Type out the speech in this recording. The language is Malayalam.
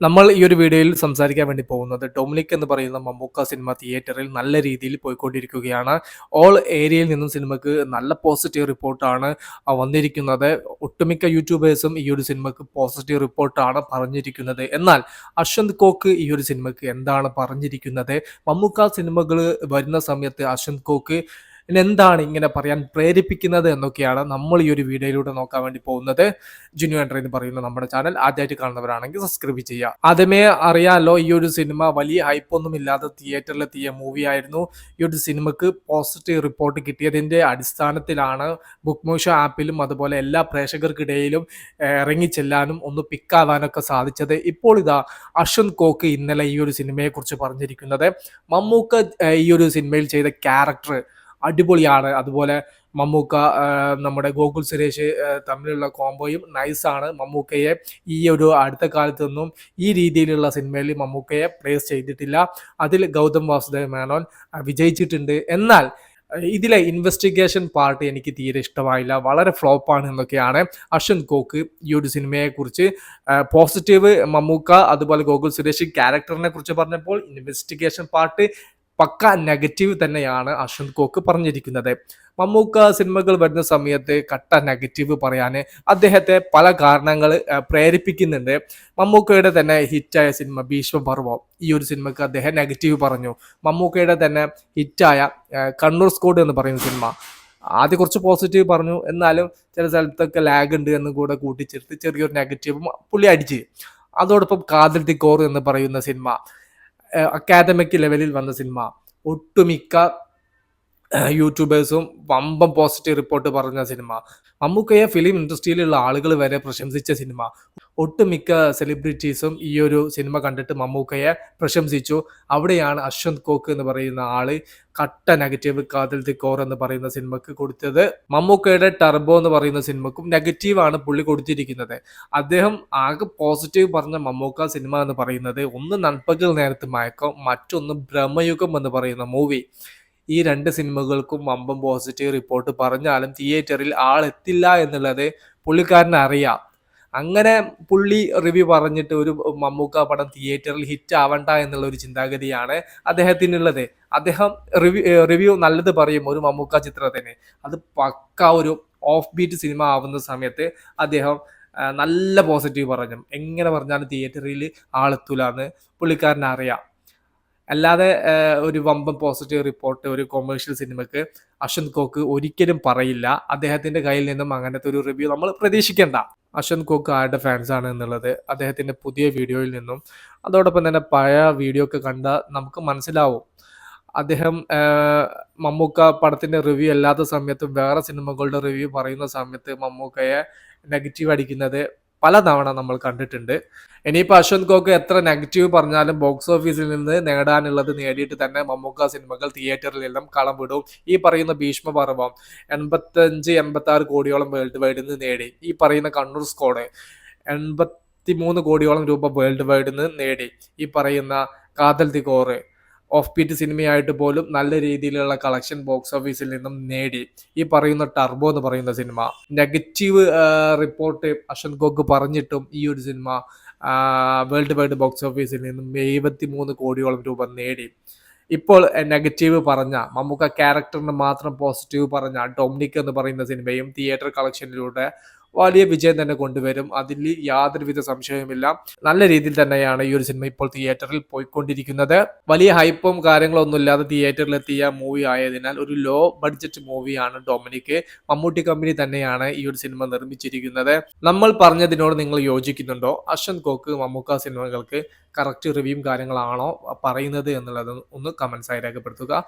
നമ്മൾ ഈ ഒരു വീഡിയോയിൽ സംസാരിക്കാൻ വേണ്ടി പോകുന്നത് ഡൊമിനിക് എന്ന് പറയുന്ന മമ്മൂക്ക സിനിമ തിയേറ്ററിൽ നല്ല രീതിയിൽ പോയിക്കൊണ്ടിരിക്കുകയാണ്. ഓൾ ഏരിയയിൽ നിന്നും സിനിമക്ക് നല്ല പോസിറ്റീവ് റിപ്പോർട്ടാണ് വന്നിരിക്കുന്നത്. ഒട്ടുമിക്ക യൂട്യൂബേഴ്സും ഈ ഒരു സിനിമക്ക് പോസിറ്റീവ് റിപ്പോർട്ടാണ് പറഞ്ഞിരിക്കുന്നത്. എന്നാൽ അശ്വന്ത് കോക്ക് ഈ ഒരു സിനിമക്ക് എന്താണ് പറഞ്ഞിരിക്കുന്നത്? മമ്മൂക്ക സിനിമകൾ വരുന്ന സമയത്ത് അശ്വന്ത് കോക്ക് എന്താണ് ഇങ്ങനെ പറയാൻ പ്രേരിപ്പിക്കുന്നത് എന്നൊക്കെയാണ് നമ്മൾ ഈ ഒരു വീഡിയോയിലൂടെ നോക്കാൻ വേണ്ടി പോകുന്നത്. ജുനു എൻട്രി എന്ന് പറയുന്ന നമ്മുടെ ചാനൽ ആദ്യമായിട്ട് കാണുന്നവരാണെങ്കിൽ സബ്സ്ക്രൈബ് ചെയ്യുക. ആദ്യമേ അറിയാലോ ഈ ഒരു സിനിമ വലിയ ഹൈപ്പൊന്നും ഇല്ലാതെ തിയേറ്ററിലെത്തിയ മൂവി ആയിരുന്നു. ഈ ഒരു സിനിമക്ക് പോസിറ്റീവ് റിപ്പോർട്ട് കിട്ടിയതിന്റെ അടിസ്ഥാനത്തിലാണ് ബുക്ക് മോഷോ ആപ്പിലും അതുപോലെ എല്ലാ പ്രേക്ഷകർക്കിടയിലും ഇറങ്ങിച്ചെല്ലാനും ഒന്ന് പിക്കാവാനൊക്കെ സാധിച്ചത്. ഇപ്പോൾ ഇതാ അശ്വന്ത് കോക്ക് ഇന്നലെ ഈ ഒരു സിനിമയെക്കുറിച്ച് പറഞ്ഞിരിക്കുന്നത്. മമ്മൂക്ക ഈ ഒരു സിനിമയിൽ ചെയ്ത ക്യാരക്ടർ അടിപൊളിയാണ്. അതുപോലെ മമ്മൂക്ക നമ്മുടെ ഗോകുൽ സുരേഷ് തമ്മിലുള്ള കോംബോയും നൈസാണ് മമ്മൂക്കയെ ഈ ഒരു അടുത്ത കാലത്തൊന്നും ഈ രീതിയിലുള്ള സിനിമയിൽ മമ്മൂക്കയെ പ്ലേസ് ചെയ്തിട്ടില്ല. അതിൽ ഗൗതം വാസുദേവ് മേനോൻ വിജയിച്ചിട്ടുണ്ട്. എന്നാൽ ഇതിലെ ഇൻവെസ്റ്റിഗേഷൻ പാർട്ട് എനിക്ക് തീരെ ഇഷ്ടമായില്ല. വളരെ ഫ്ലോപ്പാണ് എന്നൊക്കെയാണ് അശ്വന്ത് കോക്ക് ഈ ഒരു സിനിമയെക്കുറിച്ച് പോസിറ്റീവ് മമ്മൂക്ക അതുപോലെ ഗോകുൽ സുരേഷ് ക്യാരക്ടറിനെ കുറിച്ച് പറഞ്ഞപ്പോൾ ഇൻവെസ്റ്റിഗേഷൻ പാർട്ട് പക്ക നെഗറ്റീവ് തന്നെയാണ് അശ്വന്ത് കോക്ക് പറഞ്ഞിരിക്കുന്നത്. മമ്മൂക്ക സിനിമകൾ വരുന്ന സമയത്ത് കട്ട നെഗറ്റീവ് പറയാൻ അദ്ദേഹത്തെ പല കാരണങ്ങൾ പ്രേരിപ്പിക്കുന്നുണ്ട്. മമ്മൂക്കയുടെ തന്നെ ഹിറ്റായ സിനിമ ഭീഷ്മപർവം ഈ ഒരു സിനിമക്ക് അദ്ദേഹം നെഗറ്റീവ് പറഞ്ഞു. മമ്മൂക്കയുടെ തന്നെ ഹിറ്റായ കണ്ണൂർ സ്കോഡ് എന്ന് പറയുന്ന സിനിമ. ആദ്യം കുറച്ച് പോസിറ്റീവ് പറഞ്ഞു. എന്നാലും ചില സ്ഥലത്തൊക്കെ ലാഗ് ഉണ്ട് എന്ന് കൂടെ കൂട്ടിച്ചേർത്ത് ചെറിയൊരു നെഗറ്റീവും പുള്ളി അടിച്ച്. അതോടൊപ്പം കാതൽ തിക്കോർ എന്ന് പറയുന്ന സിനിമ. അക്കാദമിക് ലെവലിൽ വന്ന സിനിമ ഒട്ടുമിക്ക യൂട്യൂബേഴ്സും വമ്പം പോസിറ്റീവ് റിപ്പോർട്ട് പറഞ്ഞ സിനിമ. മമ്മൂക്കയെ ഫിലിം ഇൻഡസ്ട്രിയിലുള്ള ആളുകൾ വരെ പ്രശംസിച്ച സിനിമ. ഒട്ടുമിക്ക സെലിബ്രിറ്റീസും ഈ ഒരു സിനിമ കണ്ടിട്ട് മമ്മൂക്കയെ പ്രശംസിച്ചു. അവിടെയാണ് അശ്വന്ത് കോക്ക് എന്ന് പറയുന്ന ആൾ കട്ട നെഗറ്റീവ് കാതൽ കോർ എന്ന് പറയുന്ന സിനിമക്ക് കൊടുത്തത്. മമ്മൂക്കയുടെ ടർബോ എന്ന് പറയുന്ന സിനിമക്കും നെഗറ്റീവാണ് പുള്ളി കൊടുത്തിരിക്കുന്നത്. അദ്ദേഹം ആകെ പോസിറ്റീവ് പറഞ്ഞ മമ്മൂക്ക സിനിമ എന്ന് പറയുന്നത് ഒന്ന് നൻപകൽ നേരത്ത് മയക്കം മറ്റൊന്ന് ബ്രഹ്മയുഗം എന്ന് പറയുന്ന മൂവി ഈ രണ്ട് സിനിമകൾക്കും വമ്പം പോസിറ്റീവ് റിപ്പോർട്ട് പറഞ്ഞാലും തിയേറ്ററിൽ ആളെത്തില്ല എന്നുള്ളത് പുള്ളിക്കാരന് അറിയാം. അങ്ങനെ പുള്ളി റിവ്യൂ പറഞ്ഞിട്ട് ഒരു മമ്മൂക്ക പടം തിയേറ്ററിൽ ഹിറ്റ് ആവണ്ട എന്നുള്ള ഒരു ചിന്താഗതിയാണ് അദ്ദേഹത്തിനുള്ളത്. അദ്ദേഹം റിവ്യൂ റിവ്യൂ നല്ലത് പറയും ഒരു മമ്മൂക്ക ചിത്രത്തിന്. അത് പക്ക ഒരു ഓഫ് ബീറ്റ് സിനിമ ആവുന്ന സമയത്ത് അദ്ദേഹം നല്ല പോസിറ്റീവ് പറഞ്ഞു. എങ്ങനെ പറഞ്ഞാലും തിയേറ്ററിൽ ആളെത്തൂലെന്ന് പുള്ളിക്കാരനറിയാം അല്ലാതെ ഒരു വമ്പൻ പോസിറ്റീവ് റിപ്പോർട്ട് ഒരു കൊമേഴ്ഷ്യൽ സിനിമയ്ക്ക് അശ്വന്ത് കോക്ക് ഒരിക്കലും പറയില്ല. അദ്ദേഹത്തിന്റെ കയ്യിൽ നിന്നും അങ്ങനത്തെ ഒരു റിവ്യൂ നമ്മൾ പ്രതീക്ഷിക്കേണ്ട. അശ്വന്ത് കോക്ക് ആരുടെ ഫാൻസാണ് എന്നുള്ളത് അദ്ദേഹത്തിന്റെ പുതിയ വീഡിയോയിൽ നിന്നും അതോടൊപ്പം തന്നെ പഴയ വീഡിയോ ഒക്കെ കണ്ടാൽ നമുക്ക് മനസ്സിലാവും. അദ്ദേഹം മമ്മൂക്ക പടത്തിന്റെ റിവ്യൂ അല്ലാത്ത സമയത്തും വേറെ സിനിമകളുടെ റിവ്യൂ പറയുന്ന സമയത്ത് മമ്മൂക്കയെ നെഗറ്റീവ് അടിക്കുന്നത് പലതവണ നമ്മൾ കണ്ടിട്ടുണ്ട്. ഇനിയിപ്പോൾ അശ്വന്ത് കോക്ക് എത്ര നെഗറ്റീവ് പറഞ്ഞാലും ബോക്സ് ഓഫീസിൽ നിന്ന് നേടാനുള്ളത് നേടിയിട്ട് തന്നെ മമ്മൂക്ക സിനിമകൾ തിയേറ്ററിലെല്ലാം കളം വിടും. ഈ പറയുന്ന ഭീഷ്മപർവം എൺപത്തഞ്ച് എൺപത്തി ആറ് കോടിയോളം വേൾഡ് വൈഡിൽ നിന്ന് നേടി. ഈ പറയുന്ന കണ്ണൂർ സ്കോഡ് എൺപത്തി മൂന്ന് കോടിയോളം രൂപ വേൾഡ് വൈഡിൽ നിന്ന് നേടി. ഈ പറയുന്ന കാതൽ തികോറ് ഓഫ് ബീറ്റ് സിനിമയായിട്ട് പോലും നല്ല രീതിയിലുള്ള കളക്ഷൻ ബോക്സ് ഓഫീസിൽ നിന്നും നേടി. ഈ പറയുന്ന ടർബോ എന്ന് പറയുന്ന cinema. Negative report Ashwanth Kok പറഞ്ഞിട്ടും ഈ ഒരു സിനിമ വേൾഡ് വൈഡ് ബോക്സ് ഓഫീസിൽ നിന്നും എഴുപത്തി മൂന്ന് കോടിയോളം രൂപ നേടി. ഇപ്പോൾ നെഗറ്റീവ് പറഞ്ഞ മമ്മൂക്ക ക്യാരക്ടറിന് മാത്രം പോസിറ്റീവ് പറഞ്ഞ ഡൊമിനിക് എന്ന് പറയുന്ന സിനിമയും തിയേറ്റർ കളക്ഷനിലൂടെ വലിയ വിജയം തന്നെ കൊണ്ടുവരും. അതിൽ യാതൊരുവിധ സംശയവുമില്ല. നല്ല രീതിയിൽ തന്നെയാണ് ഈ ഒരു സിനിമ ഇപ്പോൾ തിയേറ്ററിൽ പോയിക്കൊണ്ടിരിക്കുന്നത്. വലിയ ഹൈപ്പും കാര്യങ്ങളൊന്നും ഇല്ലാതെ തിയേറ്ററിലെത്തിയ മൂവി ആയതിനാൽ ഒരു ലോ ബഡ്ജറ്റ് മൂവിയാണ് ഡൊമിനിക്. മമ്മൂട്ടി കമ്പനി തന്നെയാണ് ഈ ഒരു സിനിമ നിർമ്മിച്ചിരിക്കുന്നത്. നമ്മൾ പറഞ്ഞതിനോട് നിങ്ങൾ യോജിക്കുന്നുണ്ടോ? അശ്വന്ത് കോക്ക് മമ്മൂക്ക സിനിമകൾക്ക് കറക്റ്റ് റിവ്യൂവും കാര്യങ്ങളാണോ പറയുന്നത് എന്നുള്ളത് ഒന്ന് കമൻസായി രേഖപ്പെടുത്തുക.